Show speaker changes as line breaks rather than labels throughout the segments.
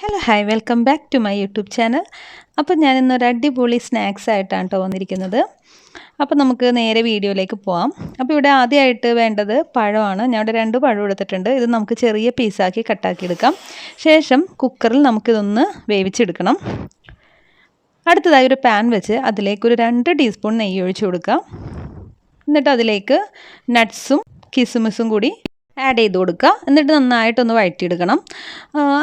Hello hi welcome back to my YouTube channel അപ്പോൾ ഞാൻ ഇന്നൊരു അടിപൊളി സ്നാക്സ് ആയിട്ടാണ് കേട്ടോ വന്നിരിക്കുന്നത്. അപ്പോൾ നമുക്ക് നേരെ വീഡിയോയിലേക്ക് പോവാം. അപ്പോൾ ഇവിടെ ആദ്യമായിട്ട് വേണ്ടത് പഴമാണ്. ഞാൻ ഇവിടെ രണ്ട് പഴം എടുത്തിട്ടുണ്ട്. ഇത് നമുക്ക് ചെറിയ പീസാക്കി കട്ടാക്കി എടുക്കാം. ശേഷം കുക്കറിൽ നമുക്കിതൊന്ന് വേവിച്ചെടുക്കണം. അടുത്തതായി ഒരു പാൻ വെച്ച് അതിലേക്ക് ഒരു രണ്ട് ടീസ്പൂൺ നെയ്യ് ഒഴിച്ചു കൊടുക്കാം. എന്നിട്ട് അതിലേക്ക് നട്ട്സും കിസ്മിസും കൂടി ആഡ് ചെയ്ത് കൊടുക്കുക. എന്നിട്ട് നന്നായിട്ടൊന്ന് വഴറ്റിയെടുക്കണം.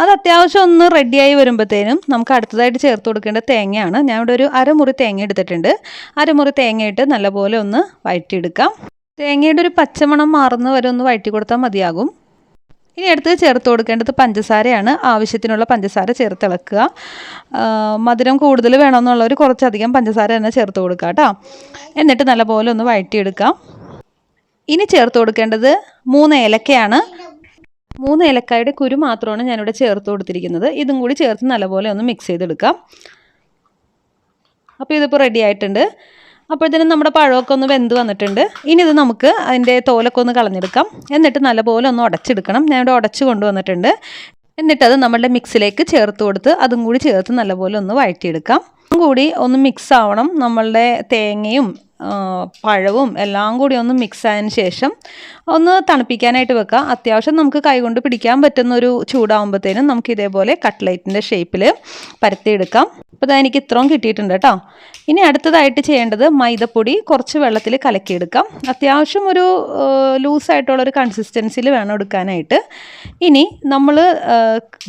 അത് അത്യാവശ്യം ഒന്ന് റെഡിയായി വരുമ്പോഴത്തേനും നമുക്ക് അടുത്തതായിട്ട് ചേർത്ത് കൊടുക്കേണ്ട തേങ്ങയാണ്. ഞാൻ ഇവിടെ ഒരു അരമുറി തേങ്ങ എടുത്തിട്ടുണ്ട്. അരമുറി തേങ്ങയിട്ട് നല്ലപോലെ ഒന്ന് വഴറ്റിയെടുക്കാം. തേങ്ങയുടെ ഒരു പച്ചമണം മാറുന്ന വരെ ഒന്ന് വഴറ്റി കൊടുത്താൽ മതിയാകും. ഇനി അടുത്ത് ചേർത്ത് കൊടുക്കേണ്ടത് പഞ്ചസാരയാണ്. ആവശ്യത്തിനുള്ള പഞ്ചസാര ചേർത്തിളക്കുക മധുരം കൂടുതൽ വേണമെന്നുള്ളവർ കുറച്ചധികം പഞ്ചസാര തന്നെ ചേർത്ത് കൊടുക്കുക കേട്ടോ. എന്നിട്ട് നല്ലപോലെ ഒന്ന് വഴറ്റിയെടുക്കാം. ഇനി ചേർത്ത് കൊടുക്കേണ്ടത് മൂന്ന് ഏലക്കയാണ്. മൂന്ന് ഏലക്കായുടെ കുരു മാത്രമാണ് ഞാനിവിടെ ചേർത്ത് കൊടുത്തിരിക്കുന്നത്. ഇതും കൂടി ചേർത്ത് നല്ലപോലെ ഒന്ന് മിക്സ് ചെയ്തെടുക്കാം. അപ്പോൾ ഇതിപ്പോൾ റെഡി ആയിട്ടുണ്ട്. അപ്പോഴത്തേനും നമ്മുടെ പഴമൊക്കെ ഒന്ന് വെന്ത് വന്നിട്ടുണ്ട്. ഇനി ഇത് നമുക്ക് അതിന്റെ തോലൊക്കെ ഒന്ന് കളഞ്ഞെടുക്കാം. എന്നിട്ട് നല്ലപോലെ ഒന്ന് ഉടച്ചെടുക്കണം. ഞാനിവിടെ ഉടച്ച് കൊണ്ടുവന്നിട്ടുണ്ട്. എന്നിട്ട് അത് നമ്മളുടെ മിക്സിലേക്ക് ചേർത്ത് കൊടുത്ത് അതും കൂടി ചേർത്ത് നല്ലപോലെ ഒന്ന് വഴറ്റിയെടുക്കാം. കൂടി ഒന്ന് മിക്സ് ആവണം നമ്മളുടെ തേങ്ങയും പഴവും എല്ലാം കൂടി ഒന്ന് മിക്സ് ആയതിന് ശേഷം ഒന്ന് തണുപ്പിക്കാനായിട്ട് വെക്കുക. അത്യാവശ്യം നമുക്ക് കൈകൊണ്ട് പിടിക്കാൻ പറ്റുന്ന ഒരു ചൂടാകുമ്പോഴത്തേനും നമുക്ക് ഇതേപോലെ കട്ട്ലൈറ്റിന്റെ ഷേപ്പിൽ പരത്തിയെടുക്കാം. അപ്പോൾ ഇതാ എനിക്ക് ഇത്രയും കിട്ടിയിട്ടുണ്ട് കേട്ടോ. ഇനി അടുത്തതായിട്ട് ചെയ്യേണ്ടത് മൈദപ്പൊടി കുറച്ച് വെള്ളത്തിൽ കലക്കിയെടുക്കാം. അത്യാവശ്യം ഒരു ലൂസായിട്ടുള്ളൊരു കൺസിസ്റ്റൻസിയിൽ വേണം എടുക്കാനായിട്ട്. ഇനി നമ്മൾ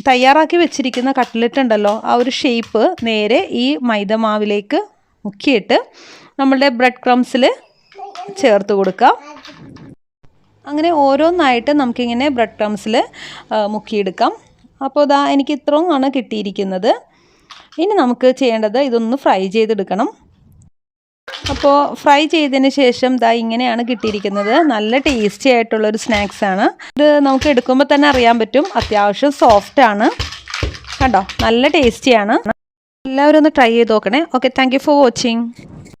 തയ്യാറാക്കി വെച്ചിരിക്കുന്ന കട്ട്ലറ്റ് ഉണ്ടല്ലോ ആ ഒരു ഷേപ്പ് നേരെ ഈ മൈദമാവിലേക്ക് മുക്കിയിട്ട് നമ്മളുടെ ബ്രെഡ് ക്രംസിൽ ചേർത്ത് കൊടുക്കാം. അങ്ങനെ ഓരോന്നായിട്ട് നമുക്കിങ്ങനെ ബ്രെഡ് ക്രംസിൽ മുക്കിയെടുക്കാം. അപ്പോൾ ഇതാ എനിക്ക് ഇത്രയും ആണ് കിട്ടിയിരിക്കുന്നത്. ഇനി നമുക്ക് ചെയ്യേണ്ടത് ഇതൊന്ന് ഫ്രൈ ചെയ്തെടുക്കണം. അപ്പോൾ ഫ്രൈ ചെയ്തതിന് ശേഷം ദാ ഇങ്ങനെയാണ് കിട്ടിയിരിക്കുന്നത്. നല്ല ടേസ്റ്റി ആയിട്ടുള്ളൊരു സ്നാക്സാണ് ഇത് നമുക്ക് എടുക്കുമ്പോൾ തന്നെ അറിയാൻ പറ്റും. അത്യാവശ്യം സോഫ്റ്റാണ്. കണ്ടോ? നല്ല ടേസ്റ്റിയാണ് എല്ലാവരും ഒന്ന് ട്രൈ ചെയ്ത് നോക്കണേ. Okay thank for watching